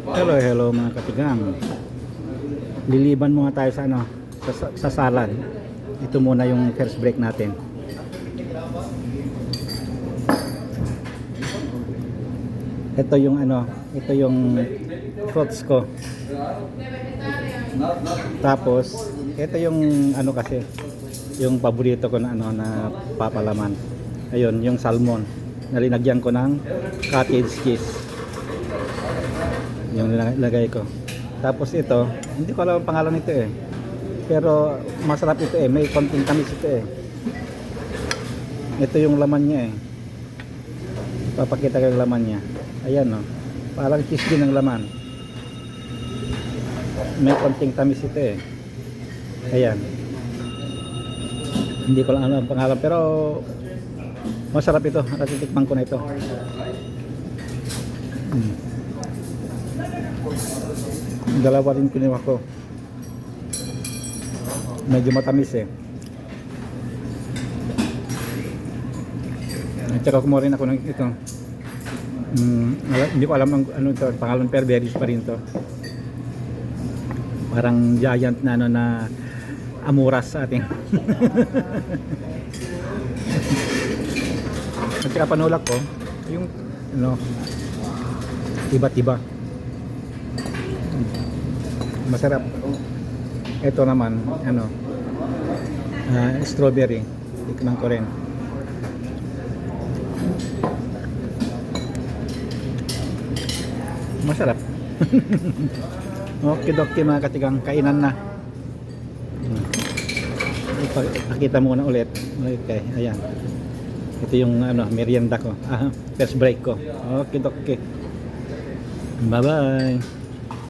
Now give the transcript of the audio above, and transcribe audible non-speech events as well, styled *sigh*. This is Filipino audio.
Hello, hello mga katigang. Liliban muna tayo sa ano, sa, sa salad. Ito muna yung first break natin. Ito yung ano, ito yung fruits ko. Tapos, ito yung ano kasi, yung paborito ko na ano na papalaman. Ayun, yung salmon. Nalinagyan ko ng cottage cheese yung nilagay ko. Tapos ito hindi ko alam ang pangalan nito eh. Pero masarap ito eh. May konting tamis ito eh. Ito yung laman niya eh. Papakita ko yung laman niya. Ayan no? Parang cheese din ang laman. May konting tamis ito eh. Ayan. Hindi ko alam ang pangalan pero masarap ito. Natitikman ko na ito. Hmm. Dalawa rin kinuha ko. Medyo matamis eh. At saka kumuha rin ako ng ito. Mm, wala- hindi ko alam ang ano to, pangalan pero berries pa rin to. Parang giant na ano na amuras sa ating. At saka panulak ko, yung ano, iba't iba masarap. Ito naman ano ah, strawberry. Tikman ko rin. Masarap. *laughs* Okay dokie mga katigang kainan na. Hmm. Ipakita muna ulit. Okay ayan. Ito yung ano merienda ko. Ah, first break ko. Okay dokie bye bye